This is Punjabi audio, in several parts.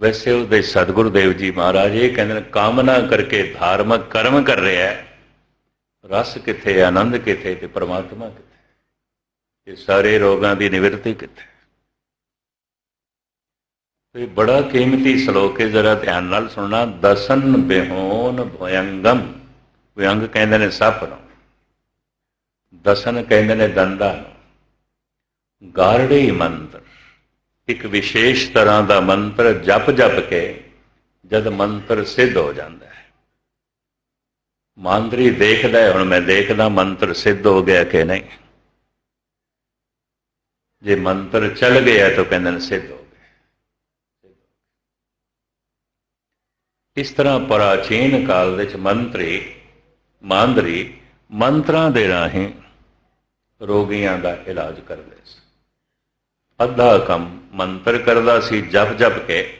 ਵੈਸੇ ਉਹਦੇ ਸਤਿਗੁਰੂ ਦੇਵ ਜੀ ਮਹਾਰਾਜ ਇਹ ਕਹਿੰਦੇ ਨੇ, ਕਾਮਨਾ ਕਰਕੇ ਧਾਰਮਿਕ ਕਰਮ ਕਰ ਰਿਹਾ ਹੈ। ਰਸ ਕਿੱਥੇ ਆਨੰਦ ਕਿੱਥੇ ਤੇ ਪਰਮਾਤਮਾ ਕਿੱਥੇ ਇਹ ਸਾਰੇ ਰੋਗਾਂ ਦੀ ਨਿਵਰਤੀ ਕਿੱਥੇ ਇਹ ਬੜਾ ਕੀਮਤੀ ਸ਼ਲੋਕ ਹੈ, ਜਰਾ ਧਿਆਨ ਨਾਲ ਸੁਣਨਾ। ਦਸਨ ਬਿਹੋਨ ਭਯੰਗਮ ਭਯੰਗ ਕਹਿੰਦੇ ਨੇ ਸੱਪ ਨੂੰ। ਦਸਨ ਕਹਿੰਦੇ ਨੇ ਦੰਦਾਂ ਨੂੰ। ਗਾਰੜੀ ਮੰਤਰ। ਇੱਕ ਵਿਸ਼ੇਸ਼ ਤਰ੍ਹਾਂ ਦਾ ਮੰਤਰ ਜਪ ਜਪ ਕੇ ਜਦ ਮੰਤਰ ਸਿੱਧ ਹੋ ਜਾਂਦਾ ਹੈ। ਮਾਂਦਰੀ ਦੇਖਦਾ ਹੈ, ਹੁਣ ਮੈਂ ਦੇਖਦਾ ਮੰਤਰ ਸਿੱਧ ਹੋ ਗਿਆ ਕਿ ਨਹੀਂ? ਜੇ ਮੰਤਰ ਚੱਲ ਗਿਆ ਤਾਂ ਕਹਿੰਦੇ ਨੇ ਸਿੱਧ ਹੋ ਗਿਆ। ਇਸ ਤਰ੍ਹਾਂ ਪ੍ਰਾਚੀਨ ਕਾਲ ਵਿੱਚ ਮੰਤਰੀ, ਮਾਂਦਰੀ ਮੰਤਰਾਂ ਦੇ ਰਾਹੀਂ ਰੋਗੀਆਂ ਦਾ ਇਲਾਜ ਕਰਦੇ ਸੀ ਅੱਧਾ ਕੰਮ ਮੰਤਰ ਕਰਦਾ ਸੀ, ਜਪ ਜਪ ਕੇ।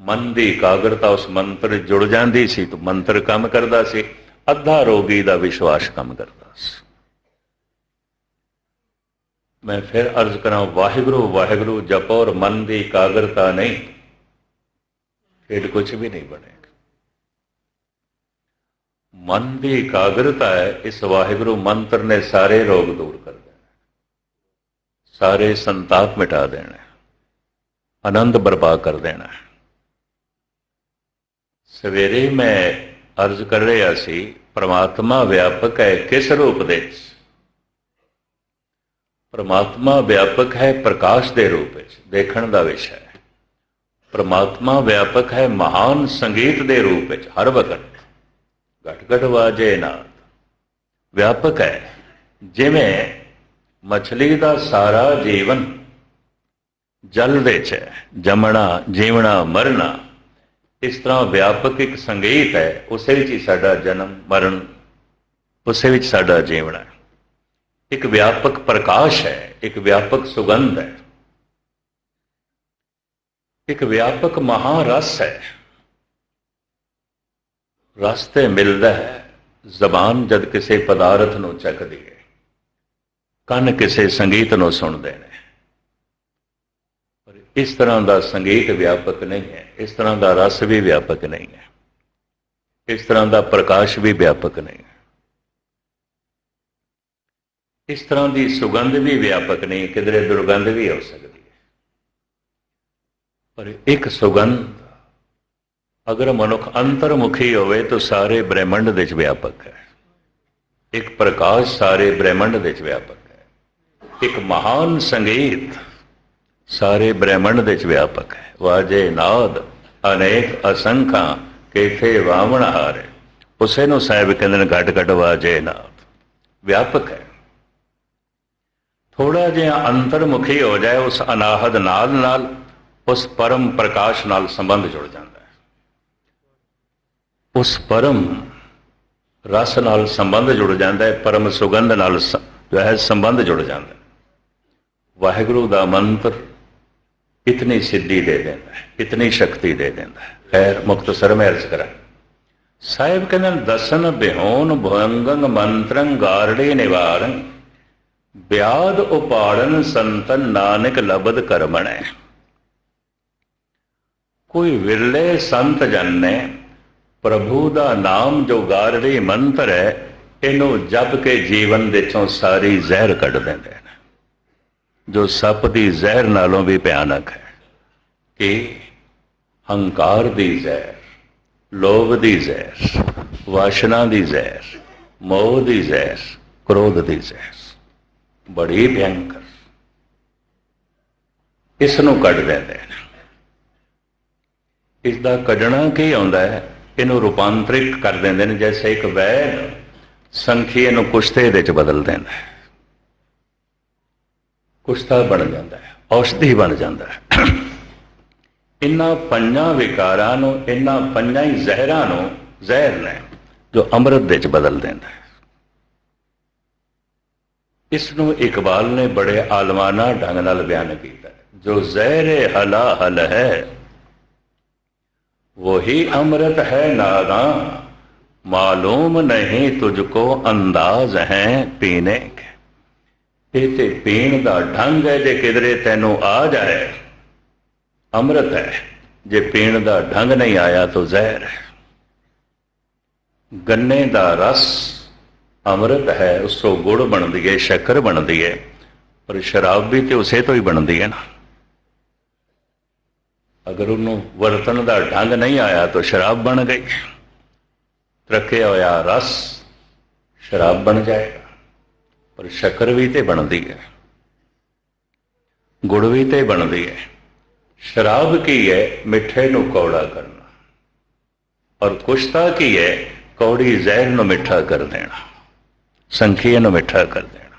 ਮਨ ਦੀ ਇਕਾਗਰਤਾ ਉਸ ਮੰਤਰ ਜੁੜ ਜਾਂਦੀ ਸੀ ਤਾਂ ਮੰਤਰ ਕੰਮ ਕਰਦਾ ਸੀ। ਅੱਧਾ ਰੋਗੀ ਦਾ ਵਿਸ਼ਵਾਸ ਕੰਮ ਕਰਦਾ ਸੀ। ਮੈਂ ਫਿਰ ਅਰਜ਼ ਕਰਾਂ, ਵਾਹਿਗੁਰੂ ਵਾਹਿਗੁਰੂ, ਜਪੋ ਔਰ ਮਨ ਦੀ ਇਕਾਗਰਤਾ ਨਹੀਂ, ਫਿਰ ਕੁਝ ਵੀ ਨਹੀਂ ਬਣੇਗਾ। ਮਨ ਦੀ ਇਕਾਗਰਤਾ ਹੈ, ਇਸ ਵਾਹਿਗੁਰੂ ਮੰਤਰ ਨੇ ਸਾਰੇ ਰੋਗ ਦੂਰ ਕਰ। ਸਾਰੇ ਸੰਤਾਪ ਮਿਟਾ ਦੇਣਾ ਆਨੰਦ ਬਰਬਾਦ ਕਰ ਦੇਣਾ ਸਵੇਰੇ ਮੈਂ ਅਰਜ਼ ਕਰ ਰਿਹਾ ਸੀ, ਪ੍ਰਮਾਤਮਾ ਵਿਆਪਕ ਹੈ ਕਿਸ ਰੂਪ ਦੇ? ਵਿੱਚ ਪ੍ਰਮਾਤਮਾ ਵਿਆਪਕ ਹੈ ਪ੍ਰਕਾਸ਼ ਦੇ ਰੂਪ ਵਿੱਚ, ਦੇਖਣ ਦਾ ਵਿਸ਼ਾ ਹੈ। ਪ੍ਰਮਾਤਮਾ ਵਿਆਪਕ ਹੈ ਮਹਾਨ ਸੰਗੀਤ ਦੇ ਰੂਪ ਵਿੱਚ, ਹਰ ਵਕਤ। ਘਟ ਘਟ ਵਾਜੇ ਨਾਦ। ਵਿਆਪਕ ਹੈ, ਜਿਵੇਂ ਮਛਲੀ ਦਾ ਸਾਰਾ ਜੀਵਨ ਜਲ ਵਿੱਚ ਹੈ। ਜਮਣਾ, ਜੀਵਣਾ, ਮਰਨਾ, ਇਸ ਤਰ੍ਹਾਂ ਵਿਆਪਕ ਇੱਕ ਸੰਗੀਤ ਹੈ। ਉਸੇ ਵਿੱਚ ਹੀ ਸਾਡਾ ਜਨਮ, ਮਰਨ, ਉਸੇ ਵਿੱਚ ਸਾਡਾ ਜੀਵਣਾ ਹੈ। ਇੱਕ ਵਿਆਪਕ ਪ੍ਰਕਾਸ਼ ਹੈ, ਇੱਕ ਵਿਆਪਕ ਸੁਗੰਧ ਹੈ। ਇੱਕ ਵਿਆਪਕ ਮਹਾਰਸ ਹੈ। ਰਸਤੇ ਮਿਲਦਾ ਹੈ। ਜ਼ਬਾਨ ਜਦ ਕਿਸੇ ਪਦਾਰਥ ਨੂੰ ਚੱਕਦੀ ਹੈ। ਕੰਨ ਕਿਸੇ ਸੰਗੀਤ ਨੂੰ ਸੁਣਦੇ ਨੇ। ਪਰ ਇਸ ਤਰ੍ਹਾਂ ਦਾ ਸੰਗੀਤ ਵਿਆਪਕ ਨਹੀਂ ਹੈ। ਇਸ ਤਰ੍ਹਾਂ ਦਾ ਰਸ ਵੀ ਵਿਆਪਕ ਨਹੀਂ ਹੈ। ਇਸ ਤਰ੍ਹਾਂ ਦਾ ਪ੍ਰਕਾਸ਼ ਵੀ ਵਿਆਪਕ ਨਹੀਂ ਹੈ। ਇਸ ਤਰ੍ਹਾਂ ਦੀ ਸੁਗੰਧ ਵੀ ਵਿਆਪਕ ਨਹੀਂ, ਕਿਧਰੇ ਦੁਰਗੰਧ ਵੀ ਹੋ ਸਕਦੀ ਹੈ। ਪਰ ਇੱਕ ਸੁਗੰਧ, ਅਗਰ ਮਨੁੱਖ ਅੰਤਰਮੁਖੀ ਹੋਵੇ ਤਾਂ ਸਾਰੇ ਬ੍ਰਹਿਮੰਡ ਦੇ ਵਿੱਚ ਵਿਆਪਕ ਹੈ। ਇੱਕ ਪ੍ਰਕਾਸ਼ ਸਾਰੇ ਬ੍ਰਹਿਮੰਡ ਦੇ ਵਿੱਚ ਵਿਆਪਕ ਇੱਕ ਮਹਾਨ ਸੰਗੀਤ ਸਾਰੇ ਬ੍ਰਹਿਮੰਡ ਦੇ ਵਿੱਚ ਵਿਆਪਕ ਹੈ। ਵਾਜੇ ਨਾਦ, ਅਨੇਕ ਅਸੰਖਾਂ, ਕੇਥੇ ਵਾਵਣ ਹਾਰੇ। ਉਸੇ ਨੂੰ ਸਾਹਿਬ ਕਹਿੰਦੇ ਨੇ ਘਟ ਘਟ ਵਾਜੇ ਨਾਦ। ਵਿਆਪਕ ਹੈ। ਥੋੜਾ ਜਿਹਾ ਅੰਤਰਮੁਖੀ ਹੋ ਜਾਏ, ਉਸ ਅਨਾਹਦ ਨਾਦ ਨਾਲ ਉਸ ਪਰਮ ਪ੍ਰਕਾਸ਼ ਨਾਲ ਸੰਬੰਧ ਜੁੜ ਜਾਂਦਾ ਹੈ। ਉਸ ਪਰਮ ਰਸ ਨਾਲ ਸੰਬੰਧ ਜੁੜ ਜਾਂਦਾ ਹੈ, ਪਰਮ ਸੁਗੰਧ ਨਾਲ ਜੋ ਹੈ, ਸੰਬੰਧ ਜੁੜ ਜਾਂਦਾ ਹੈ। ਵਾਹਿਗੁਰੂ ਦਾ ਮੰਤਰ ਇਤਨੀ ਸਿੱਧੀ ਦੇ ਦਿੰਦਾ ਹੈ, ਇਤਨੀ ਸ਼ਕਤੀ ਦੇ ਦਿੰਦਾ ਹੈ। ਖੈਰ ਮੁਕਤਸਰ ਮੈਂ ਅਰਜ਼ ਕਰਾਂ। ਸਾਹਿਬ ਕਹਿੰਦੇ ਦਸਨ ਬਿਹੋਨ ਭੰਗੰਗ ਮੰਤਰੰ ਗਾਰੜੇ ਨਿਵਾਰੰ। ਬਿਆਦ ਉਪਾੜਨ ਸੰਤਨ ਨਾਨਕ ਲਬਦ ਕਰਮਣੈ। ਕੋਈ ਵਿਰਲੇ ਸੰਤ ਜਨ ਨੇ ਪ੍ਰਭੂ ਦਾ ਨਾਮ ਜੋ ਗਾਰੜੀ ਮੰਤਰ ਹੈ ਇਹਨੂੰ ਜਪ ਕੇ ਜੀਵਨ ਵਿੱਚੋਂ ਸਾਰੀ ਜ਼ਹਿਰ ਕੱਢ ਦਿੰਦਾ ਜੋ ਸੱਪ ਦੀ ਜ਼ਹਿਰ ਨਾਲੋਂ ਵੀ ਭਿਆਨਕ ਹੈ, ਕਿ ਹੰਕਾਰ ਦੀ ਜ਼ਹਿਰ, ਲੋਭ ਦੀ ਜ਼ਹਿਰ, ਵਾਸ਼ਨਾ ਦੀ ਜ਼ਹਿਰ, ਮੋਹ ਦੀ ਜ਼ਹਿਰ, ਕ੍ਰੋਧ ਦੀ ਜ਼ਹਿਰ, ਬੜੀ ਭਿਆਨਕ। ਇਸ ਨੂੰ ਕੱਢ ਦਿੰਦੇ ਨੇ। ਇਸ ਦਾ ਕੱਢਣਾ ਕੀ ਆਉਂਦਾ ਹੈ? ਇਹਨੂੰ ਰੂਪਾਂਤਰਿਤ ਕਰ ਦਿੰਦੇ ਨੇ, ਜੈਸੇ ਇੱਕ ਵੈਦ ਸੰਖੀ ਨੂੰ ਕੁਸ਼ਤੇ ਦੇ ਵਿੱਚ ਬਦਲ ਦਿੰਦਾ ਹੈ। ਕੁਸ਼ਤਾ ਬਣ ਜਾਂਦਾ ਹੈ ਔਸ਼ਧੀ ਬਣ ਜਾਂਦਾ ਹੈ ਇਨ੍ਹਾਂ ਪੰਜਾਂ ਵਿਕਾਰਾਂ ਨੂੰ ਇਨ੍ਹਾਂ ਪੰਜਾਂ ਹੀ ਜ਼ਹਿਰਾਂ ਨੂੰ ਜ਼ਹਿਰ ਨੇ ਜੋ ਅੰਮ੍ਰਿਤ ਦੇ ਵਿੱਚ ਬਦਲ ਦਿੰਦਾ ਹੈ ਇਸ ਨੂੰ ਇਕਬਾਲ ਨੇ ਬੜੇ ਆਲਮਾਨਾ ਢੰਗ ਨਾਲ ਬਿਆਨ ਕੀਤਾ ਜੋ ਜ਼ਹਿਰ ਹਲਾ ਹਲ ਹੈ वही अमृत है नादा मालूम नहीं तुझको अंदाज है पीने के ਇਹ ਤੇ ਪੀਣ ਦਾ ਢੰਗ ਹੈ ਜੇ ਕਿਧਰੇ ਤੈਨੂੰ ਆ ਜਾਏ। ਅੰਮ੍ਰਿਤ ਹੈ। ਜੇ ਪੀਣ ਦਾ ਢੰਗ ਨਹੀਂ ਆਇਆ ਤਾਂ ਜ਼ਹਿਰ ਹੈ। ਗੰਨੇ ਦਾ ਰਸ ਅੰਮ੍ਰਿਤ ਹੈ, ਉਸ ਤੋਂ ਗੁੜ ਬਣਦੀ ਹੈ ਸ਼ੱਕਰ ਬਣਦੀ ਹੈ ਪਰ ਸ਼ਰਾਬ ਵੀ ਤੇ ਉਸੇ ਤੋਂ ਹੀ ਬਣਦੀ ਹੈ ਨਾ। ਅਗਰ ਉਹਨੂੰ ਵਰਤਣ ਦਾ ਢੰਗ ਨਹੀਂ ਆਇਆ ਤਾਂ ਸ਼ਰਾਬ ਬਣ ਗਈ। ਰੱਖਿਆ ਹੋਇਆ ਰਸ ਸ਼ਰਾਬ ਬਣ ਜਾਏਗਾ। ਪਰ ਸ਼ੱਕਰ ਵੀ ਤੇ ਬਣਦੀ ਹੈ। ਗੁੜ ਵੀ ਤੇ ਬਣਦੀ ਹੈ। ਸ਼ਰਾਬ ਕੀ ਹੈ? ਮਿੱਠੇ ਨੂੰ ਕੌੜਾ ਕਰਨਾ। ਔਰ ਕੁਸ਼ਤਾ ਕੀ ਹੈ? ਕੌੜੀ ਜ਼ਹਿਰ ਨੂੰ ਮਿੱਠਾ ਕਰ ਦੇਣਾ। ਸੰਖੀਏ ਨੂੰ ਮਿੱਠਾ ਕਰ ਦੇਣਾ।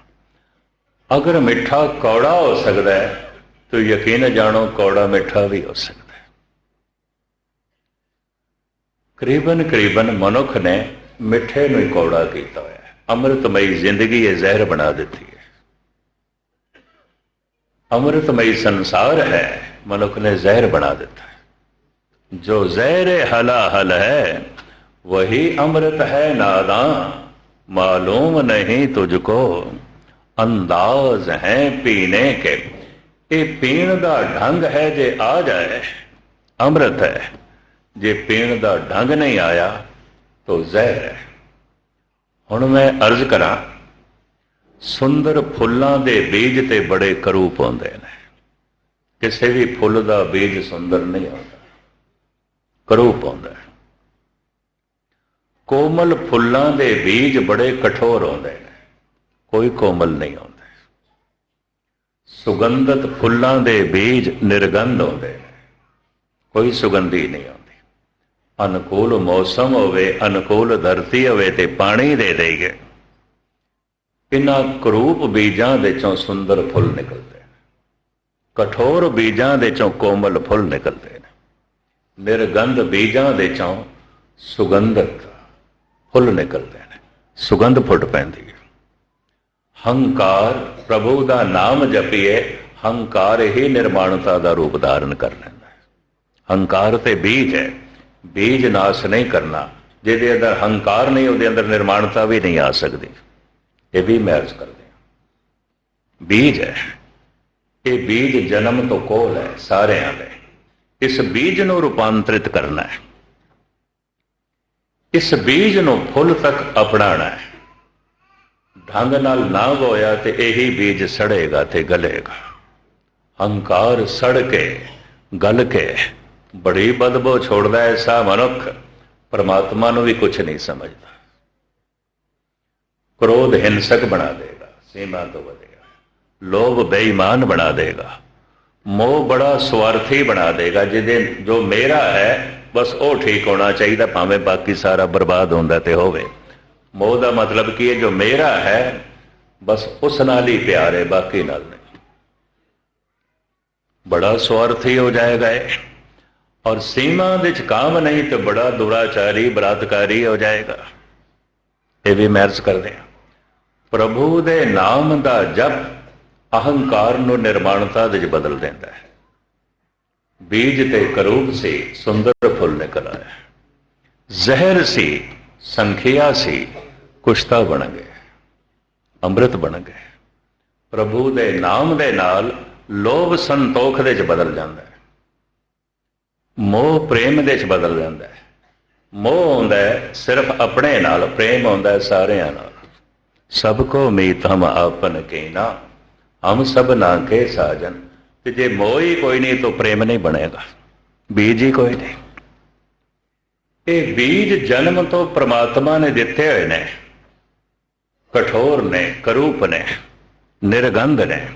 ਅਗਰ ਮਿੱਠਾ ਕੌੜਾ ਹੋ ਸਕਦਾ ਹੈ, ਤਾਂ ਯਕੀਨ ਜਾਣੋ ਕੌੜਾ ਮਿੱਠਾ ਵੀ ਹੋ ਸਕਦਾ ਹੈ। ਕਰੀਬਨ ਕਰੀਬਨ ਮਨੁੱਖ ਨੇ ਮਿੱਠੇ ਨੂੰ ਕੌੜਾ ਕੀਤਾ अमृतमयी ज़िंदगी ये जहर बना देती है। अमृतमयी संसार है, मनुख ने जहर बना देता है। जो जहर हला हल है, वही अमृत है नादा मालूम नहीं तुझको, अंदाज है पीने के। ये पीण का ढंग है जे आ जाए, अमृत है। जे पीण का ढंग नहीं आया तो जहर है। ਹੁਣ ਮੈਂ ਅਰਜ਼ ਕਰਾਂ, ਸੁੰਦਰ ਫੁੱਲਾਂ ਦੇ ਬੀਜ ਤੇ ਬੜੇ ਕਰੂਪ ਹੁੰਦੇ ਨੇ। ਕਿਸੇ ਵੀ ਫੁੱਲ ਦਾ ਬੀਜ ਸੁੰਦਰ ਨਹੀਂ ਹੁੰਦਾ। ਕਰੂਪ ਹੁੰਦਾ ਕੋਮਲ ਫੁੱਲਾਂ ਦੇ ਬੀਜ ਬੜੇ ਕਠੋਰ ਹੁੰਦੇ ਨੇ। ਕੋਈ ਕੋਮਲ ਨਹੀਂ ਹੁੰਦੇ। ਸੁਗੰਧਤ ਫੁੱਲਾਂ ਦੇ ਬੀਜ ਨਿਰਗੰਧ ਹੁੰਦੇ ਨੇ। ਕੋਈ ਸੁਗੰਧੀ ਨਹੀਂ ਹੁੰਦੀ। ਅਨੁਕੂਲ ਮੌਸਮ ਹੋਵੇ, ਅਨੁਕੂਲ ਧਰਤੀ ਹੋਵੇ ਤੇ ਪਾਣੀ ਦੇ ਦੇਈਏ। ਇਨ੍ਹਾਂ ਕਰੂਪ ਬੀਜਾਂ ਦੇ ਚੋਂ ਸੁੰਦਰ ਫੁੱਲ ਨਿਕਲਦੇ ਨੇ। ਕਠੋਰ ਬੀਜਾਂ ਦੇ ਚੋਂ ਕੋਮਲ ਫੁੱਲ ਨਿਕਲਦੇ ਨੇ। ਨਿਰਗੰਧ ਬੀਜਾਂ ਦੇ ਚੋਂ ਸੁਗੰਧਤ ਫੁੱਲ ਨਿਕਲਦੇ ਨੇ। ਸੁਗੰਧ ਫੁੱਟ ਪੈਂਦੀ ਹੈ। ਹੰਕਾਰ ਪ੍ਰਭੂ ਦਾ ਨਾਮ ਜਪੀਏ, ਹੰਕਾਰ ਹੀ ਨਿਰਮਾਣਤਾ ਦਾ ਰੂਪ ਧਾਰਨ ਕਰ ਲੈਂਦਾ ਹੈ। ਹੰਕਾਰ ਤੇ ਬੀਜ ਹੈ। ਬੀਜ ਨਾਸ਼ ਨਹੀਂ ਕਰਨਾ, ਜਿਹਦੇ ਅੰਦਰ ਹੰਕਾਰ ਨਹੀਂ, ਉਹਦੇ ਅੰਦਰ ਨਿਰਮਾਣਤਾ ਵੀ ਨਹੀਂ ਆ ਸਕਦੀ। ਇਹ ਵੀ ਮੈਂ ਕਰਦੇ ਹਾਂ। ਬੀਜ ਹੈ। ਇਹ ਬੀਜ ਜਨਮ ਤੋਂ ਕੋਲ ਹੈ, ਸਾਰਿਆਂ ਦੇ। ਇਸ ਬੀਜ ਨੂੰ ਰੂਪਾਂਤਰਿਤ ਕਰਨਾ ਹੈ। ਇਸ ਬੀਜ ਨੂੰ ਫੁੱਲ ਤੱਕ ਅਪਣਾਣਾ ਹੈ। ਢੰਗ ਨਾਲ ਨਾ ਹੋਇਆ ਤੇ ਇਹੀ ਬੀਜ ਸੜੇਗਾ ਤੇ ਗਲੇਗਾ। ਹੰਕਾਰ ਸੜ ਕੇ, ਗਲ ਕੇ ਬੜੀ ਬਦਬੋ ਛੋੜਦਾ ਐਸਾ ਮਨੁੱਖ, ਪਰਮਾਤਮਾ ਨੂੰ ਵੀ ਕੁਝ ਨਹੀਂ ਸਮਝਦਾ। ਕ੍ਰੋਧ ਹਿੰਸਕ ਬਣਾ ਦੇਗਾ, ਸੀਮਾ ਤੋਂ ਵਧੇਗਾ। ਲੋਭ ਬੇਈਮਾਨ ਬਣਾ ਦੇਗਾ। ਮੋਹ ਬੜਾ ਸਵਾਰਥੀ ਬਣਾ ਦੇਗਾ, ਜਿਹਦੇ ਜੋ ਮੇਰਾ ਹੈ, ਬਸ ਉਹ ਠੀਕ ਹੋਣਾ ਚਾਹੀਦਾ, ਭਾਵੇਂ ਬਾਕੀ ਸਾਰਾ ਬਰਬਾਦ ਹੁੰਦਾ ਤੇ ਹੋਵੇ। ਮੋਹ ਦਾ ਮਤਲਬ ਕੀ ਹੈ, ਜੋ ਮੇਰਾ ਹੈ, ਬਸ ਉਸ ਨਾਲ ਹੀ ਪਿਆਰ ਹੈ, ਬਾਕੀ ਨਾਲ ਨਹੀਂ। ਬੜਾ ਸਵਾਰਥੀ ਹੋ ਜਾਏਗਾ ਇਹ। ਔਰ ਸੀਮਾ ਵਿੱਚ ਕਾਮ ਨਹੀਂ ਤੇ ਬੜਾ ਦੁਰਾਚਾਰੀ ਬਲਾਤਕਾਰੀ ਹੋ ਜਾਏਗਾ। ਇਹ ਵੀ ਮੈਰਜ਼ ਕਰਦੇ ਆ ਪ੍ਰਭੂ ਦੇ ਨਾਮ ਦਾ ਜਪ ਅਹੰਕਾਰ ਨੂੰ ਨਿਰਮਾਣਤਾ ਵਿੱਚ ਬਦਲ ਦਿੰਦਾ ਹੈ। ਬੀਜ ਤੇ ਕਰੂਪ ਸੀ, ਸੁੰਦਰ ਫੁੱਲ ਨਿਕਲ ਆਇਆ ਜ਼ਹਿਰ ਸੀ, ਸੰਖਿਆ ਸੀ, ਕੁਸ਼ਤਾ ਬਣ ਗਏ। ਅੰਮ੍ਰਿਤ ਬਣ ਗਏ। ਪ੍ਰਭੂ ਦੇ ਨਾਮ ਦੇ ਨਾਲ ਲੋਭ ਸੰਤੋਖ ਦੇ ਵਿੱਚ ਬਦਲ ਜਾਂਦਾ ਹੈ। ਮੋਹ ਪ੍ਰੇਮ ਦੇ ਚ ਬਦਲ ਜਾਂਦਾ ਹੈ। ਮੋਹ ਹੁੰਦਾ ਸਿਰਫ ਆਪਣੇ ਨਾਲ, ਪ੍ਰੇਮ ਹੁੰਦਾ ਸਾਰਿਆਂ ਨਾਲ। ਸਭ ਕੋ ਮੀਤ ਹਮ ਆਪਨ ਕੇ ਹਮ ਸਭ ਨਾ ਕੇ ਸਾਜਨ। ਤੇ ਜੇ ਮੋਹ ਹੀ ਕੋਈ ਨਹੀਂ, ਤਾਂ ਪ੍ਰੇਮ ਨਹੀਂ ਬਣੇਗਾ। ਬੀਜ ਹੀ ਕੋਈ ਨਹੀਂ। ਇਹ ਬੀਜ ਜਨਮ ਤੋਂ ਪ੍ਰਮਾਤਮਾ ਨੇ ਦਿੱਤੇ ਹੋਏ ਨੇ। ਕਠੋਰ ਨੇ, ਕਰੂਪ ਨੇ, ਨਿਰਗੰਧ ਨੇ।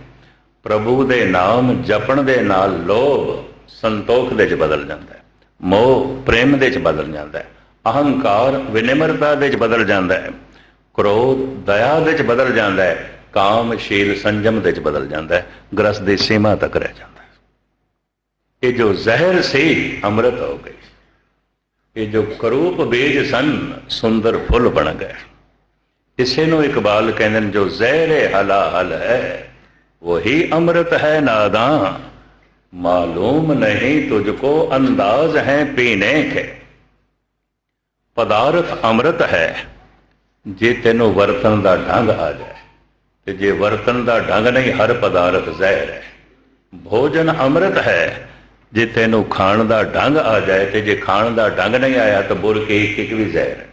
ਪ੍ਰਭੂ ਦੇ ਨਾਮ ਜਪਣ ਦੇ ਨਾਲ ਲੋਭ ਸੰਤੋਖ ਦੇ ਵਿੱਚ ਬਦਲ ਜਾਂਦਾ ਹੈ, ਮੋਹ ਪ੍ਰੇਮ ਦੇ ਵਿੱਚ ਬਦਲ ਜਾਂਦਾ ਹੈ, ਅਹੰਕਾਰ ਵਿਨਮਰਤਾ ਦੇ ਚ ਬਦਲ ਜਾਂਦਾ ਹੈ, ਕ੍ਰੋਧ ਦਇਆ ਦੇ ਚ ਬਦਲ ਜਾਂਦਾ ਹੈ, ਕਾਮਸ਼ੀਲ ਸੰਜਮ ਦੇ ਵਿੱਚ ਬਦਲ ਜਾਂਦਾ ਹੈ, ਗ੍ਰਸ ਦੇ ਸੀਮਾ ਤੱਕ ਰਹਿ ਜਾਂਦਾ ਹੈ। ਇਹ ਜੋ ਜ਼ਹਿਰ ਸੀ, ਅੰਮ੍ਰਿਤ ਹੋ ਗਈ। ਇਹ ਜੋ ਕਰੂਪ ਬੀਜ ਸਨ, ਸੁੰਦਰ ਫੁੱਲ ਬਣ ਗਏ। ਇਸੇ ਨੂੰ ਇਕਬਾਲ ਕਹਿੰਦੇ ਨੇ, ਜੋ ਜ਼ਹਿਰ ਹਲਾ ਹਲ ਹੈ, ਉਹੀ ਅੰਮ੍ਰਿਤ ਹੈ ਨਾਦਾਂ मालूम नहीं तुझको अंदाज है पीने के ਪਦਾਰਥ ਅੰਮ੍ਰਿਤ ਹੈ ਜੇ ਤੈਨੂੰ ਵਰਤਨ ਦਾ ਢੰਗ ਆ ਜਾਏ ਤੇ ਜੇ ਵਰਤਨ ਦਾ ਢੰਗ ਨਹੀਂ ਹਰ ਪਦਾਰਥ ਜ਼ਹਿਰ ਹੈ ਭੋਜਨ ਅੰਮ੍ਰਿਤ ਹੈ ਜੇ ਤੈਨੂੰ ਖਾਣ ਦਾ ਢੰਗ ਆ ਜਾਏ ਤੇ ਜੇ ਖਾਣ ਦਾ ਢੰਗ ਨਹੀਂ ਆਇਆ ਤਾਂ ਬੁਰਕੀ ਇੱਕ ਇੱਕ ਵੀ ਜ਼ਹਿਰ ਹੈ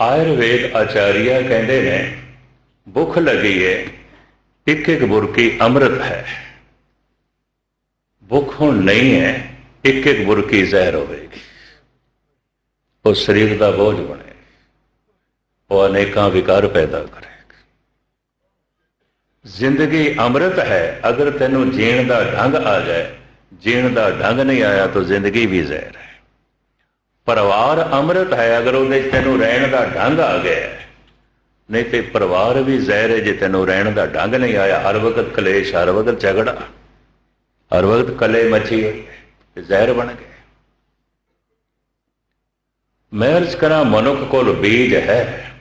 ਆਯੁਰਵੇਦ ਆਚਾਰੀਆ ਕਹਿੰਦੇ ਨੇ ਭੁੱਖ ਲੱਗੀ ਹੈ ਇੱਕ ਇੱਕ ਬੁਰਕੀ ਅੰਮ੍ਰਿਤ ਹੈ। ਭੁੱਖ ਹੁਣ ਨਹੀਂ ਹੈ, ਇੱਕ ਇੱਕ ਬੁਰਕੀ ਜ਼ਹਿਰ ਹੋਵੇਗੀ। ਉਹ ਸਰੀਰ ਦਾ ਬੋਝ ਬਣੇ, ਉਹ ਅਨੇਕਾਂ ਵਿਕਾਰ ਪੈਦਾ ਕਰੇ। ਜ਼ਿੰਦਗੀ ਅੰਮ੍ਰਿਤ ਹੈ, ਅਗਰ ਤੈਨੂੰ ਜੀਣ ਦਾ ਢੰਗ ਆ ਜਾਏ, ਜੀਣ ਦਾ ਢੰਗ ਨਹੀਂ ਆਇਆ ਤਾਂ ਜ਼ਿੰਦਗੀ ਵੀ ਜ਼ਹਿਰ ਹੈ। ਪਰਿਵਾਰ ਅੰਮ੍ਰਿਤ ਹੈ, ਅਗਰ ਉਹਦੇ ਚ ਤੈਨੂੰ ਰਹਿਣ ਦਾ ਢੰਗ ਆ ਗਿਆ ਨਹੀਂ ਤੇ ਪਰਿਵਾਰ ਵੀ ਜ਼ਹਿਰ ਹੈ ਜੇ ਤੈਨੂੰ ਰਹਿਣ ਦਾ ਢੰਗ ਨਹੀਂ ਆਇਆ। ਹਰ ਵਕਤ ਕਲੇਸ਼, ਹਰ ਵਕਤ ਝਗੜਾ, ਹਰ ਵਕਤ ਕਲੇ ਮੱਛੀ ਤੇ ਜ਼ਹਿਰ ਬਣ ਗਏ। ਮੈਂ ਅਰਜ਼ ਕਰਾਂ, ਮਨੁੱਖ ਕੋਲ ਬੀਜ ਹੈ।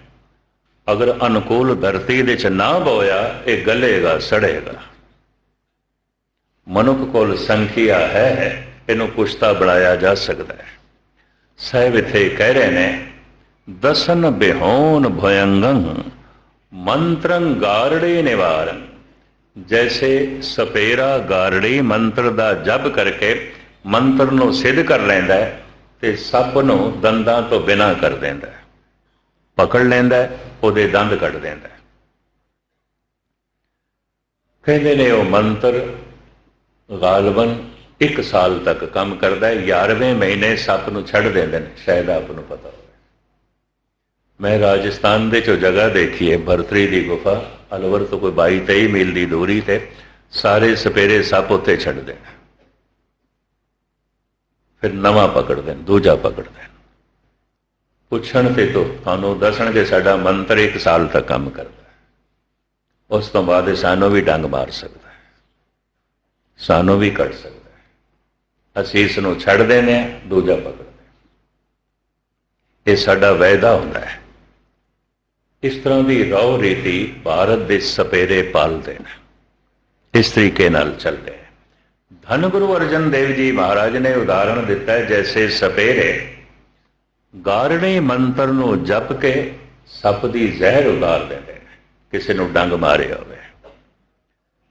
ਅਗਰ ਅਨੁਕੂਲ ਧਰਤੀ ਦੇ ਚ ਨਾ ਬੋਇਆ, ਇਹ ਗਲੇਗਾ, ਸੜੇਗਾ। ਮਨੁੱਖ ਕੋਲ ਸੰਖਿਆ ਹੈ, ਇਹਨੂੰ ਪੁਸ਼ਤਾ ਬਣਾਇਆ ਜਾ ਸਕਦਾ ਹੈ। ਸਾਹਿਬ ਇਥੇ ਕਹਿ ਰਹੇ ਨੇ ਦਸਨ ਬਿਹੋਨ ਭਯੰਗੰ, ਮੰਤਰੰ ਗਾਰੜੇ ਨਿਵਾਰਨ ਜੈਸੇ ਸਪੇਰਾ ਗਾਰੜੀ ਮੰਤਰ ਦਾ ਜਪ ਕਰਕੇ ਮੰਤਰ ਨੂੰ ਸਿੱਧ ਕਰ ਲੈਂਦਾ ਹੈ ਤੇ ਸੱਪ ਨੂੰ ਦੰਦਾਂ ਤੋਂ ਬਿਨਾ ਕਰ ਦਿੰਦਾ ਹੈ। ਪਕੜ ਲੈਂਦਾ ਹੈ, ਉਹਦੇ ਦੰਦ ਕੱਢ ਦਿੰਦਾ ਹੈ। ਕਹਿੰਦੇ ਨੇ ਉਹ ਮੰਤਰ ਗਾਲਬਨ 1 ਸਾਲ ਤੱਕ ਕੰਮ ਕਰਦਾ ਹੈ 11ਵੇਂ ਮਹੀਨੇ ਸੱਪ ਨੂੰ ਛੱਡ ਦਿੰਦੇ ਨੇ, ਸ਼ਾਇਦ ਆਪ ਨੂੰ ਪਤਾ ਮੈਂ ਰਾਜਸਥਾਨ ਦੇ ਚੋ ਜਗ੍ਹਾ ਦੇਖੀ ਹੈ, ਭਰਤਰੀ ਦੀ ਗੁਫਾ। ਅਲਵਰ ਤੋਂ ਕੋਈ 22 23 ਮੀਲ ਦੀ ਦੂਰੀ ਤੇ ਸਾਰੇ ਸਪੇਰੇ ਸੱਪ ਉੱਤੇ ਛੱਡ ਦੇਣ। ਫਿਰ ਨਵਾਂ ਪਕੜ ਦੇਣ, ਦੂਜਾ ਪਕੜ ਦੇਣ। ਪੁੱਛਣ ਤੇ ਤੋਂ ਤੁਹਾਨੂੰ ਦੱਸਣਗੇ, ਸਾਡਾ ਮੰਤਰ 1 ਸਾਲ ਤੱਕ ਕੰਮ ਕਰਦਾ ਉਸ ਤੋਂ ਬਾਅਦ ਇਹ ਸਾਨੂੰ ਵੀ ਡੰਗ ਮਾਰ ਸਕਦਾ ਹੈ। ਸਾਨੂੰ ਵੀ ਕੱਢ ਸਕਦਾ ਹੈ। ਅਸੀਂ ਇਸ ਨੂੰ ਛੱਡ ਦਿੰਦੇ ਹਾਂ, ਦੂਜਾ ਪਕੜਦੇ ਇਹ ਸਾਡਾ ਵਾਅਦਾ ਹੁੰਦਾ ਹੈ। ਇਸ ਤਰ੍ਹਾਂ ਦੀ ਰੌ ਰੀਤੀ ਭਾਰਤ ਦੇ ਸਪੇਰੇ ਪਾਲਦੇ ਨੇ। ਇਸ ਤਰੀਕੇ ਨਾਲ ਚੱਲਦੇ ਹੈ ਧੰਨ ਗੁਰੂ ਅਰਜਨ ਦੇਵ ਜੀ ਮਹਾਰਾਜ ਨੇ ਉਦਾਹਰਣ ਦਿੱਤਾ ਜੈਸੇ ਸਪੇਰੇ ਗਾਰਣੇ ਮੰਤਰ ਨੂੰ ਜਪ ਕੇ ਸੱਪ ਦੀ ਜ਼ਹਿਰ ਉਤਾਰ ਦਿੰਦੇ ਨੇ, ਕਿਸੇ ਨੂੰ ਡੰਗ ਮਾਰਿਆ ਹੋਵੇ।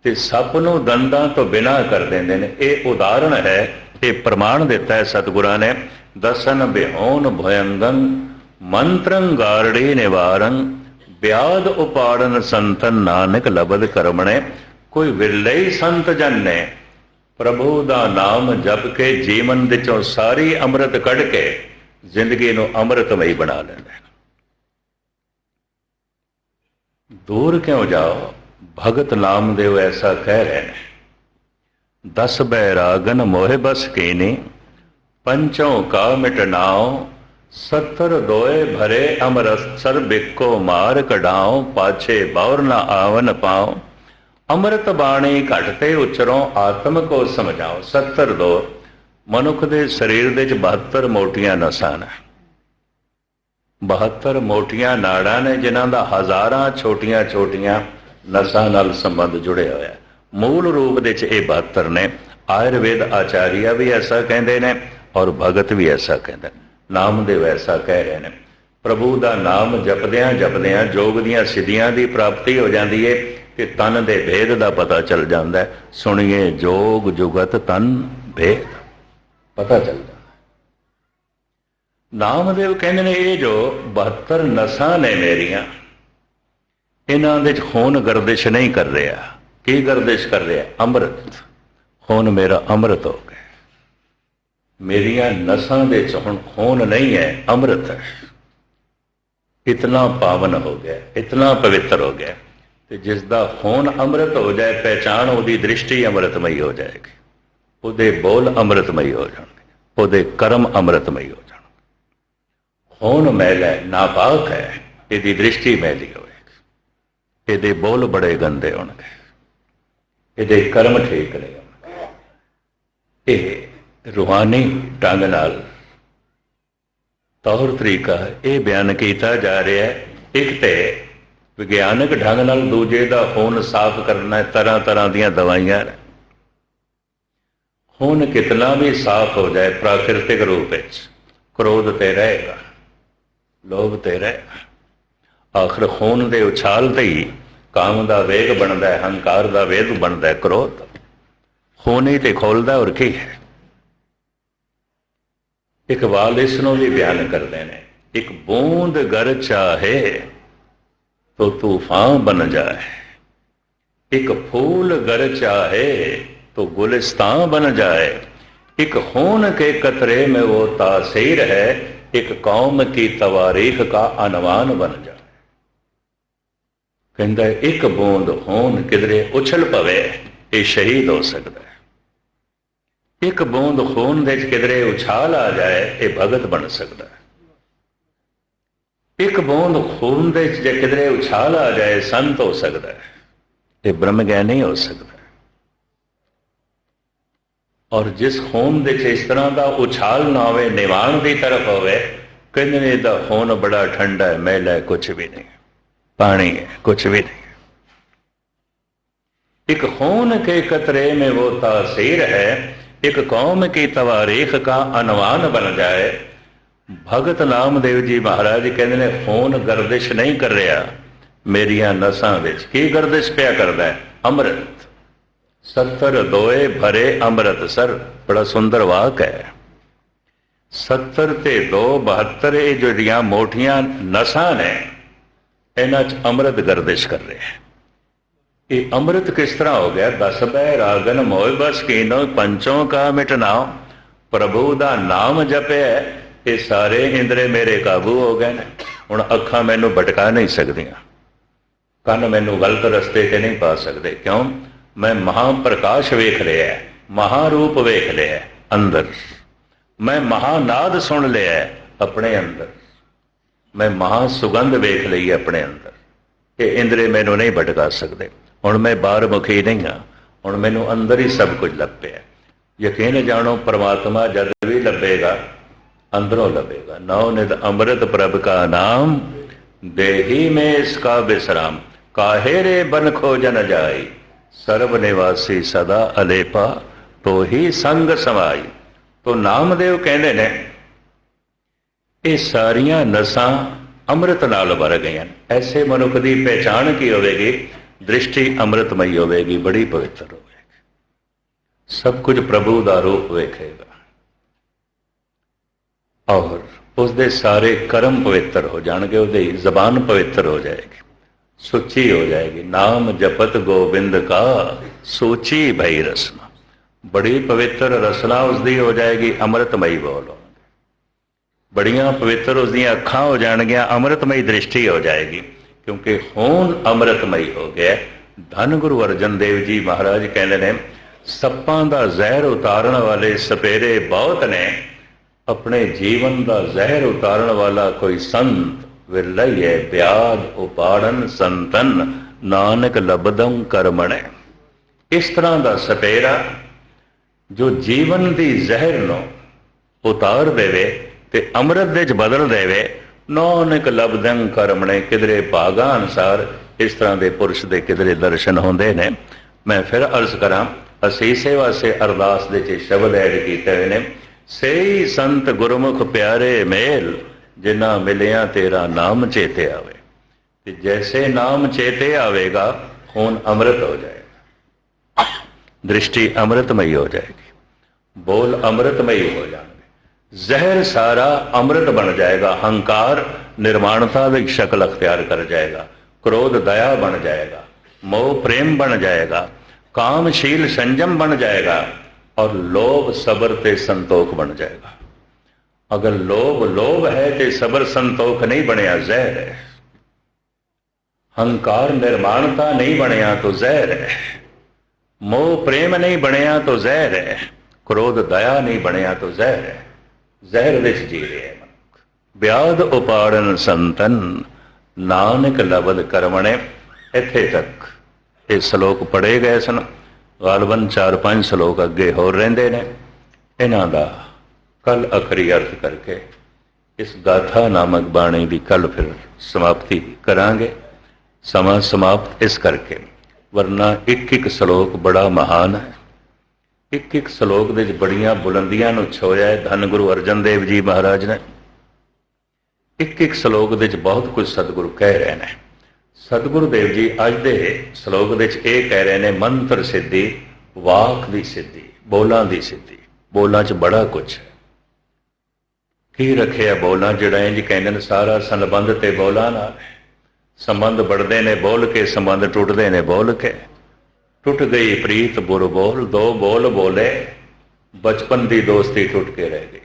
ਤੇ ਸੱਪ ਨੂੰ ਦੰਦਾਂ ਤੋਂ ਬਿਨਾ ਕਰ ਦਿੰਦੇ ਨੇ। ਇਹ ਉਦਾਹਰਣ ਹੈ ਇਹ ਪ੍ਰਮਾਣ ਦਿੱਤਾ ਹੈ ਸਤਿਗੁਰਾਂ ਨੇ, ਦਸਨ ਬਿਹੋਨ ਭਯੰਗੰ ਮੰਤਰੰ ਗਾਰੜੇ ਨਿਵਾਰੰ ਬਿਆਦ ਉਪਾੜਨ ਸੰਤਨ ਨਾਨਕ ਲਬਦ ਕਰਮਣੇ, ਕੋਈ ਵਿਰਲੇ ਸੰਤ ਜਨ। ਨੇ ਪ੍ਰਭੂ ਦਾ ਨਾਮ ਜਪ ਕੇ ਜੀਵਨ ਵਿੱਚੋਂ ਸਾਰੀ ਅੰਮ੍ਰਿਤ ਕੱਢ ਕੇ ਜ਼ਿੰਦਗੀ ਨੂੰ ਅੰਮ੍ਰਿਤਮਈ ਬਣਾ ਲੈਂਦੇ ਦੂਰ ਕਿਉਂ ਜਾਓ? ਭਗਤ ਨਾਮਦੇਵ ਐਸਾ ਕਹਿ ਰਹੇ ਨੇ। ਦਸ ਬੈਰਾਗਨ ਮੋਹਿ ਬਸ ਕੀਨੀ, ਪੰਚੋਂ ਕਾ ਮਿਟਨਾਓ ਸੱਤਰ ਦੋਏ ਭਰੇ ਅਮਰਸਰ ਬਿੱਕੋ ਮਾਰ ਕਢਾਓ ਪਾਛੇ ਬੌਰ ਨਾ ਆਵਨ ਪਾਓ ਅੰਮ੍ਰਿਤ ਬਾਣੀ ਘਟਤੇ ਉਚਰੋਂ, ਆਤਮ ਕੋ ਸਮਝਾਓ 70 ਦੋ, ਮਨੁੱਖ ਦੇ ਸਰੀਰ ਦੇ ਵਿੱਚ 72 ਮੋਟੀਆਂ ਨਸਾਂ ਨੇ। 72 ਮੋਟੀਆਂ ਨਾੜਾਂ ਨੇ, ਜਿਨ੍ਹਾਂ ਦਾ ਹਜ਼ਾਰਾਂ ਛੋਟੀਆਂ-ਛੋਟੀਆਂ ਨਸਾਂ ਨਾਲ ਸੰਬੰਧ ਜੁੜਿਆ ਹੋਇਆ ਮੂਲ ਰੂਪ ਦੇ ਵਿੱਚ ਇਹ 72 ਨੇ। ਆਯੁਰਵੇਦ ਆਚਾਰੀਆ ਵੀ ਐਸਾ ਕਹਿੰਦੇ ਨੇ ਔਰ ਭਗਤ ਵੀ ਐਸਾ ਕਹਿੰਦੇ ਨੇ। ਨਾਮਦੇਵ ਐਸਾ ਕਹਿ ਰਹੇ ਨੇ। ਪ੍ਰਭੂ ਦਾ ਨਾਮ ਜਪਦਿਆਂ ਜਪਦਿਆਂ ਜੋਗ ਦੀਆਂ ਸਿੱਧੀਆਂ ਦੀ ਪ੍ਰਾਪਤੀ ਹੋ ਜਾਂਦੀ ਏ ਤੇ ਤਨ ਦੇ ਭੇਦ ਦਾ ਪਤਾ ਚੱਲ ਜਾਂਦਾ ਸੁਣੀਏ, ਜੋਗ ਜੁਗਤ ਤਨ ਭੇਦ। ਪਤਾ ਚੱਲਦਾ ਨਾਮਦੇਵ ਕਹਿੰਦੇ ਨੇ, ਇਹ ਜੋ 72 ਨਸਾਂ ਨੇ ਮੇਰੀਆਂ, ਇਹਨਾਂ ਦੇ ਖੂਨ ਗਰਦਿਸ਼ ਨਹੀਂ ਕਰ ਰਿਹਾ। ਕੀ ਗਰਦਿਸ਼ ਕਰ ਰਿਹਾ? ਅੰਮ੍ਰਿਤ। ਖੂਨ ਮੇਰਾ ਅੰਮ੍ਰਿਤ ਹੋ ਗਿਆ। ਮੇਰੀਆਂ ਨਸਾਂ ਦੇ ਚ ਹੁਣ ਖੂਨ ਨਹੀਂ ਹੈ, ਅੰਮ੍ਰਿਤ ਹੈ। ਇਤਨਾ ਪਾਵਨ ਹੋ ਗਿਆ, ਇਤਨਾ ਪਵਿੱਤਰ ਹੋ ਗਿਆ। ਤੇ ਜਿਸ ਦਾ ਖੂਨ ਅੰਮ੍ਰਿਤ ਹੋ ਜਾਏ ਪਹਿਚਾਨ ਉਹਦੀ ਦ੍ਰਿਸ਼ਟੀ ਅੰਮ੍ਰਿਤਮਈ ਹੋ ਜਾਏਗੀ। ਉਹਦੇ ਬੋਲ ਅੰਮ੍ਰਿਤਮਈ ਹੋ ਜਾਣਗੇ, ਉਹਦੇ ਕਰਮ ਅੰਮ੍ਰਿਤਮਈ ਹੋ ਜਾਣਗੇ। ਖੂਨ ਮੈਲ ਹੈ ਨਾਪਾਕ ਹੈ, ਇਹਦੀ ਦ੍ਰਿਸ਼ਟੀ ਮੈਲੀ ਹੋਵੇਗੀ ਇਹਦੇ ਬੋਲ ਬੜੇ ਗੰਦੇ ਹੋਣਗੇ। ਇਹਦੇ ਕਰਮ ਠੀਕ ਨਹੀਂ ਹੋਣਗੇ। ਇਹ ਰੂਹਾਨੀ ਢੰਗ ਨਾਲ। ਤੌਰ ਤਰੀਕਾ ਇਹ ਬਿਆਨ ਕੀਤਾ ਜਾ ਰਿਹਾ ਹੈ। ਇੱਕ ਤੇ ਵਿਗਿਆਨਕ ਢੰਗ ਨਾਲ ਦੂਜੇ ਦਾ ਖੂਨ ਸਾਫ਼ ਕਰਨਾ ਤਰ੍ਹਾਂ ਤਰ੍ਹਾਂ ਦੀਆਂ ਦਵਾਈਆਂ ਖੂਨ ਕਿਤਨਾ ਵੀ ਸਾਫ਼ ਹੋ ਜਾਏ ਪ੍ਰਾਕਿਰਤਿਕ ਰੂਪ ਵਿੱਚ, ਕ੍ਰੋਧ ਤੇ ਰਹੇਗਾ, ਲੋਭ ਤੇ ਰਹੇਗਾ। ਆਖਰ ਖੂਨ ਦੇ ਉਛਾਲ ਤੇ ਹੀ ਕਾਮ ਦਾ ਵੇਗ ਬਣਦਾ ਹੈ, ਹੰਕਾਰ ਦਾ ਵੇਗ ਬਣਦਾ ਹੈ, ਕ੍ਰੋਧ। ਹੀ ਤੇ ਖੋਲਦਾ ਔਰ ਕੀ ਹੈ? ਇਕਬਾਲ ਇਸ ਨੂੰ ਵੀ ਬਿਆਨ ਕਰਦੇ ਨੇ, ਇੱਕ ਬੂੰਦ ਗਰ ਚਾਹੇ ਤੋ ਤੂਫਾਨ ਬਣ ਜਾਏ, ਇੱਕ ਫੂਲ ਗਰ ਚਾਹੇ ਤੋ ਗੁਲਿਸਤਾਨ ਬਣ ਜਾਏ, ਇੱਕ ਹੋਣ ਕੇ ਕਤਰੇ ਮੇ ਉਹ ਤਾਸੀਰ ਹੈ, ਇੱਕ ਕੌਮ ਕੀ ਤਵਾਰੀਖ ਕਾ ਅਨਵਾਨ ਬਣ ਜਾਏ। ਕਹਿੰਦਾ ਇੱਕ ਬੂੰਦ ਹੋਣ ਕਿਦਰੇ ਉਛਲ ਪਵੇ, ਇਹ ਸ਼ਹੀਦ ਹੋ ਸਕਦਾ ਇੱਕ ਬੂੰਦ ਖੂਨ ਦੇ ਵਿੱਚ ਕਿਧਰੇ ਉਛਾਲ ਆ ਜਾਏ ਇਹ ਭਗਤ ਬਣ ਸਕਦਾ ਹੈ ਇੱਕ ਬੂੰਦ ਖੂਨ ਦੇ ਵਿੱਚ ਜੇ ਕਿਧਰੇ ਉਛਾਲ ਆ ਜਾਏ ਸੰਤ ਹੋ ਸਕਦਾ ਹੈ ਇਹ ਬ੍ਰਹਮ ਗਿਆਨੀ ਹੋ ਸਕਦਾ ਹੈ ਔਰ ਜਿਸ ਖੂਨ ਦੇ ਵਿੱਚ ਇਸ ਤਰ੍ਹਾਂ ਦਾ ਉਛਾਲ ਨਾ ਹੋਵੇ ਨਿਵਾਣ ਦੀ ਤਰਫ ਹੋਵੇ ਕਹਿੰਦੇ ਨੇ ਇਹਦਾ ਖੂਨ ਬੜਾ ਠੰਡਾ ਹੈ ਮੈਲਾ ਹੈ ਕੁਝ ਵੀ ਨਹੀਂ पानी है कुछ भी नहीं एक खून के कतरे में वो तासीर है एक कौम की तवारीख का अनवान बन जाए ਭਗਤ ਨਾਮਦੇਵ ਜੀ ਮਹਾਰਾਜ ਕਹਿੰਦੇ ਨੇ ਖੂਨ ਗਰਦਿਸ਼ ਨਹੀਂ ਕਰ ਰਿਹਾ ਮੇਰੀਆਂ ਨਸਾਂ ਵਿੱਚ ਕੀ ਗਰਦਿਸ਼ ਪਿਆ ਕਰਦਾ ਹੈ ਅੰਮ੍ਰਿਤ 70 ਦੋਏ ਭਰੇ ਅੰਮ੍ਰਿਤ ਸਰ ਬੜਾ ਸੁੰਦਰ ਵਾਕ ਹੈ 70 ਤੇ 2 72 ਇਹ ਜਿਹੜੀਆਂ ਮੋਟੀਆਂ ਨਸਾਂ ਨੇ ਇਹਨਾਂ 'ਚ ਅੰਮ੍ਰਿਤ ਗਰਦਿਸ਼ ਕਰ ਰਿਹਾ ਹੈ ਇਹ ਅੰਮ੍ਰਿਤ ਕਿਸ ਤਰ੍ਹਾਂ ਹੋ ਗਿਆ? ਦਸ ਬੈ ਰਾਗਨ ਮੋਇ ਬਸ ਕੀਨੋ, ਪੰਚੋਂ ਕਾ ਪ੍ਰਭੂ ਦਾ ਨਾਮ ਜਪਿਆ ਇਹ ਸਾਰੇ ਇੰਦਰੇ ਮੇਰੇ ਕਾਬੂ ਹੋ ਗਏ ਨੇ। ਹੁਣ ਅੱਖਾਂ ਮੈਨੂੰ ਭਟਕਾ ਨਹੀਂ ਸਕਦੀਆਂ। ਕੰਨ ਮੈਨੂੰ ਗਲਤ ਰਸਤੇ ਤੇ ਨਹੀਂ ਪਾ ਸਕਦੇ। ਕਿਉਂ? ਮੈਂ ਮਹਾਪ੍ਰਕਾਸ਼ ਵੇਖ ਰਿਹਾ ਮਹਾਰੂਪ ਵੇਖ ਲਿਆ ਅੰਦਰ। ਮੈਂ ਮਹਾਨਾਦ ਸੁਣ ਲਿਆ ਆਪਣੇ ਅੰਦਰ। ਮੈਂ ਮਹਾ ਸੁਗੰਧ ਵੇਖ ਲਈ ਆਪਣੇ ਅੰਦਰ। ਇਹ ਇੰਦਰੇ ਮੈਨੂੰ ਨਹੀਂ ਭਟਕਾ ਸਕਦੇ। ਹੁਣ ਮੈਂ ਬਾਹਰ ਮੁਖੀ ਨਹੀਂ ਹਾਂ। ਹੁਣ ਮੈਨੂੰ ਅੰਦਰ ਹੀ ਸਭ ਕੁਝ ਲੱਭਿਆ ਯਕੀਨ ਜਾਣੋ, ਪ੍ਰਮਾਤਮਾ ਜਦ ਵੀ ਲੱਭੇਗਾ, ਅੰਦਰੋਂ ਲੱਭੇਗਾ। ਨੌ ਨਿਦ ਅੰਮ੍ਰਿਤ ਪ੍ਰਭ ਕਾ ਨਾਮ, ਦੇਹੀ ਮੇ ਇਸਕਾ ਬਿਸਰਾਮ। ਕਾਹੇ ਰੇ ਬਨ ਖੋਜਨ ਜਾਈ। ਸਰਬ ਨਿਵਾਸੀ ਸਦਾ ਅਲੇਪਾ, ਤੋ ਹੀ ਸੰਗ ਸਮਾਈ। ਤੋ ਨਾਮਦੇਵ ਕਹਿੰਦੇ ਨੇ, ਇਹ ਸਾਰੀਆਂ ਨਸਾਂ ਅੰਮ੍ਰਿਤ ਨਾਲ ਵਰ ਗਈਆਂ। ਐਸੇ ਮਨੁੱਖ ਦੀ ਪਹਿਚਾਣ ਕੀ ਹੋਵੇਗੀ? ਦ੍ਰਿਸ਼ਟੀ ਅੰਮ੍ਰਿਤਮਈ ਹੋਵੇਗੀ, ਬੜੀ ਪਵਿੱਤਰ ਹੋਵੇਗੀ। ਸਭ ਕੁਝ ਪ੍ਰਭੂ ਦਾ ਰੂਪ ਵੇਖੇਗਾ। ਔਰ ਉਸ ਦੇ ਸਾਰੇ ਕਰਮ ਪਵਿੱਤਰ ਹੋ ਜਾਣਗੇ, ਉਹਦੀ ਜ਼ਬਾਨ ਪਵਿੱਤਰ ਹੋ ਜਾਏਗੀ। ਸੁੱਚੀ ਹੋ ਜਾਏਗੀ। ਨਾਮ ਜਪਤ ਗੋਬਿੰਦ ਕਾ ਸੋਚੀ ਭਈ ਰਸਨਾ। ਬੜੀ ਪਵਿੱਤਰ ਰਸਨਾ ਉਸ ਦੀ ਹੋ ਜਾਏਗੀ, ਅੰਮ੍ਰਿਤਮਈ ਬੋਲੋ ਬੜੀਆਂ ਪਵਿੱਤਰ ਉਸ ਦੀਆਂ ਅੱਖਾਂ ਹੋ ਜਾਣਗੀਆਂ, ਅੰਮ੍ਰਿਤਮਈ ਦ੍ਰਿਸ਼ਟੀ ਹੋ ਜਾਏਗੀ। ਕਿਉਂਕਿ ਹੁਣ ਅੰਮ੍ਰਿਤਮਈ ਹੋ ਗਿਆ ਧੰਨ ਗੁਰੂ ਅਰਜਨ ਦੇਵ ਜੀ ਮਹਾਰਾਜ ਕਹਿੰਦੇ ਨੇ, ਸੱਪਾਂ ਦਾ ਜ਼ਹਿਰ ਉਤਾਰਨ ਵਾਲੇ ਸਪੇਰੇ ਬਹੁਤ ਨੇ, ਆਪਣੇ ਜੀਵਨ ਦਾ ਜ਼ਹਿਰ ਉਤਾਰਨ ਵਾਲਾ ਕੋਈ ਸੰਤ ਵਿਰਲਈਏ ਬਿਆਦ ਉਪਾੜਨ ਸੰਤਨ, ਨਾਨਕ ਲਬਦੰ ਕਰਮਣੇ। ਇਸ ਤਰ੍ਹਾਂ ਦਾ ਸਪੇਰਾ ਜੋ ਜੀਵਨ ਦੀ ਜ਼ਹਿਰ ਨੂੰ ਉਤਾਰ ਦੇਵੇ ਤੇ ਅੰਮ੍ਰਿਤ ਦੇ ਵਿੱਚ ਬਦਲ ਦੇਵੇ ਨਾਨਕ ਲਬਦੰ ਕਰਮਣੇ ਕਿਦਰੇ ਭਾਗਾ ਅਨਸਾਰ। ਇਸ ਤਰ੍ਹਾਂ ਦੇ ਪੁਰਸ਼ ਦੇ ਕਿਦਰੇ ਦਰਸ਼ਨ ਹੁੰਦੇ ਨੇ। ਮੈਂ ਫਿਰ ਅਰਜ਼ ਕਰਾਂ, ਅਸੀਂ ਸੇਵਾ ਅਰਦਾਸ ਦੇ ਚ ਸ਼ਬਦ ਐਡ ਕੀਤੇ ਹੋਏ ਨੇ। ਸਹੀ ਸੰਤ ਗੁਰਮੁਖ ਪਿਆਰੇ ਮੇਲ, ਜਿਨ੍ਹਾਂ ਮਿਲਿਆ ਤੇਰਾ ਨਾਮ ਚੇਤੇ ਆਵੇ। ਤੇ ਜੈਸੇ ਨਾਮ ਚੇਤੇ ਆਵੇਗਾ, ਖੂਨ ਅੰਮ੍ਰਿਤ ਹੋ ਜਾਏਗਾ। ਦ੍ਰਿਸ਼ਟੀ ਅੰਮ੍ਰਿਤਮਈ ਹੋ ਜਾਏਗੀ। ਬੋਲ ਅੰਮ੍ਰਿਤਮਈ ਹੋ ਜਾਣਗੇ ਜ਼ਹਿਰ ਸਾਰਾ ਅੰਮ੍ਰਿਤ ਬਣ ਜਾਏਗਾ, ਹੰਕਾਰ, ਨਿਰਮਾਣਤਾ ਦੀ ਸ਼ਕਲ ਅਖਤਿਆਰ ਕਰ ਜਾਏਗਾ, ਕ੍ਰੋਧ, ਦਇਆ ਬਣ ਜਾਏਗਾ, ਮੋਹ, ਪ੍ਰੇਮ ਬਣ ਜਾਏਗਾ, ਕਾਮਸ਼ੀਲ ਸੰਜਮ ਬਣ ਜਾਏਗਾ ਔਰ ਲੋਭ, ਸਬਰ ਤੇ ਸੰਤੋਖ ਬਣ ਜਾਏਗਾ। ਅਗਰ ਲੋਭ ਲੋਭ ਹੈ ਤੇ ਸਬਰ, ਸੰਤੋਖ ਨਹੀਂ ਬਣਿਆ, ਜ਼ਹਿਰ ਹੈ। ਹੰਕਾਰ, ਨਿਰਮਾਣਤਾ ਨਹੀਂ ਬਣਿਆ ਤਾਂ ਜ਼ਹਿਰ ਹੈ। ਮੋਹ, ਪ੍ਰੇਮ ਨਹੀਂ ਬਣਿਆ ਤਾਂ ਜ਼ਹਿਰ ਹੈ। ਕ੍ਰੋਧ, ਦਇਆ ਨਹੀਂ ਬਣਿਆ ਤਾਂ ਜ਼ਹਿਰ ਹੈ। ਜ਼ਹਿਰ ਵਿੱਚ ਜੀ ਰਿਹਾ ਹੈ ਬਿਆਦ ਉਪਾੜਨ ਸੰਤਨ, ਨਾਨਕ ਲਬਦ ਕਰਮਣੇ ਇੱਥੇ ਤੱਕ ਇਹ ਸ਼ਲੋਕ ਪੜ੍ਹੇ ਗਏ ਸਨ। ਗਾਲਬਨ 4-5 ਸ਼ਲੋਕ ਅੱਗੇ ਹੋਰ ਰਹਿੰਦੇ ਨੇ। ਇਹਨਾਂ ਦਾ ਕੱਲ ਅਖਰੀ ਅਰਥ ਕਰਕੇ ਇਸ ਗਾਥਾ ਨਾਮਕ ਬਾਣੀ ਦੀ ਕੱਲ ਫਿਰ ਸਮਾਪਤੀ ਕਰਾਂਗੇ। ਸਮਾਂ ਸਮਾਪਤ ਇਸ ਕਰਕੇ। ਵਰਨਾ ਇੱਕ ਇੱਕ ਸ਼ਲੋਕ ਬੜਾ ਮਹਾਨ ਹੈ। ਇੱਕ ਇੱਕ ਸ਼ਲੋਕ ਦੇ ਵਿੱਚ ਬੜੀਆਂ ਬੁਲੰਦੀਆਂ ਨੂੰ ਛੋਇਆ ਹੈ ਧੰਨ ਗੁਰੂ ਅਰਜਨ ਦੇਵ ਜੀ ਮਹਾਰਾਜ ਨੇ। ਇੱਕ ਇੱਕ ਸ਼ਲੋਕ ਦੇ ਵਿੱਚ ਬਹੁਤ ਕੁਝ ਸਤਿਗੁਰੂ ਕਹਿ ਰਹੇ ਨੇ। ਸਤਿਗੁਰੂ ਦੇਵ ਜੀ ਅੱਜ ਦੇ ਸ਼ਲੋਕ ਦੇ ਵਿੱਚ ਇਹ ਕਹਿ ਰਹੇ ਨੇ, ਮੰਤਰ ਸਿੱਧੀ, ਵਾਕ ਦੀ ਸਿੱਧੀ, ਬੋਲਾਂ ਦੀ ਸਿੱਧੀ। ਬੋਲਾਂ 'ਚ ਬੜਾ ਕੁਝ ਹੈ। ਕੀ ਰੱਖਿਆ ਬੋਲਾਂ? ਜਿਹੜਾ ਇੰਜ ਕਹਿੰਦੇ ਨੇ, ਸਾਰਾ ਸੰਬੰਧ ਤੇ ਬੋਲਾਂ ਨਾਲ ਸੰਬੰਧ ਬੜਦੇ ਨੇ, ਬੋਲ ਕੇ ਸੰਬੰਧ ਟੁੱਟਦੇ ਨੇ, ਬੋਲ ਕੇ। ਟੁੱਟ ਗਈ ਪ੍ਰੀਤ ਬੁਰ ਬੋਲ, ਦੋ ਬੋਲ ਬੋਲੇ, ਬਚਪਨ ਦੀ ਦੋਸਤੀ ਟੁੱਟ ਕੇ ਰਹਿ ਗਈ।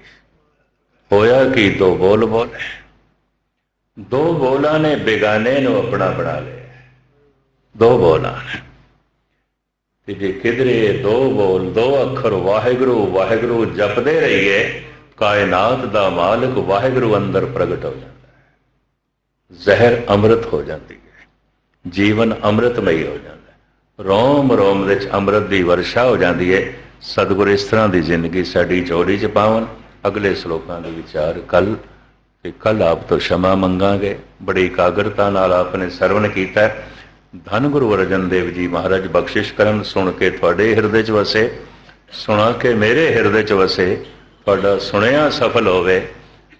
ਹੋਇਆ ਕਿ ਦੋ ਬੋਲ ਬੋਲੇ? ਦੋ ਬੋਲਾਂ ਨੇ ਬੇਗਾਨੇ ਨੂੰ ਆਪਣਾ ਬਣਾ ਲਿਆ। ਦੋ ਬੋਲਾਂ ਨੇ। ਤੇ ਜੇ ਕਿਧਰੇ ਦੋ ਬੋਲ, ਦੋ ਅੱਖਰ ਵਾਹਿਗੁਰੂ ਵਾਹਿਗੁਰੂ ਜਪਦੇ ਰਹੀਏ, ਕਾਇਨਾਤ ਦਾ ਮਾਲਕ ਵਾਹਿਗੁਰੂ ਅੰਦਰ ਪ੍ਰਗਟ ਹੋ ਜਾਂਦਾ ਹੈ। ਜ਼ਹਿਰ ਅੰਮ੍ਰਿਤ ਹੋ ਜਾਂਦੀ ਹੈ। ਜੀਵਨ ਅੰਮ੍ਰਿਤਮਈ ਹੋ ਜਾਂਦਾ ਹੈ। ਰੋਮ ਰੋਮ ਵਿੱਚ ਅੰਮ੍ਰਿਤ ਦੀ ਵਰਸ਼ਾ ਹੋ ਜਾਂਦੀ ਹੈ ਸਤਿਗੁਰ ਇਸ ਤਰ੍ਹਾਂ ਦੀ ਜ਼ਿੰਦਗੀ ਸਾਡੀ ਜੋੜੀ ਚ ਪਾਵਨ। ਅਗਲੇ ਸ਼ਲੋਕਾਂ ਦੇ ਵਿਚਾਰ ਕੱਲ ਤੇ ਕੱਲ ਆਪ ਤੋਂ ਸ਼ਮਾ ਮੰਗਾਂਗੇ। ਬੜੀ ਇਕਾਗਰਤਾ ਨਾਲ ਆਪਨੇ ਸਰਵਣ ਕੀਤਾ ਧੰਨ ਗੁਰੂ ਅਰਜਨ ਦੇਵ ਜੀ ਮਹਾਰਾਜ, ਬਖਸ਼ਿਸ਼ ਕਰਨ, ਸੁਣ ਕੇ ਤੁਹਾਡੇ ਹਿਰਦੇ 'ਚ ਵਸੇ। ਸੁਣਾ ਕੇ ਮੇਰੇ ਹਿਰਦੇ 'ਚ ਵਸੇ। ਤੁਹਾਡਾ ਸੁਣਿਆ ਸਫਲ ਹੋਵੇ।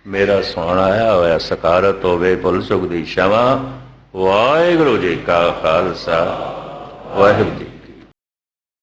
ਮੇਰਾ ਸੁਣਾਇਆ ਹੋਇਆ, ਸਕਾਰਤ ਹੋਵੇ। ਭੁੱਲ ਚੁੱਕ ਦੀ ਸ਼ਮਾ। ਵਾਹਿਗੁਰੂ ਜੀ ਕਾ ਖਾਲਸਾ। ਵਾਹਿਗੁਰੂ ਜੀ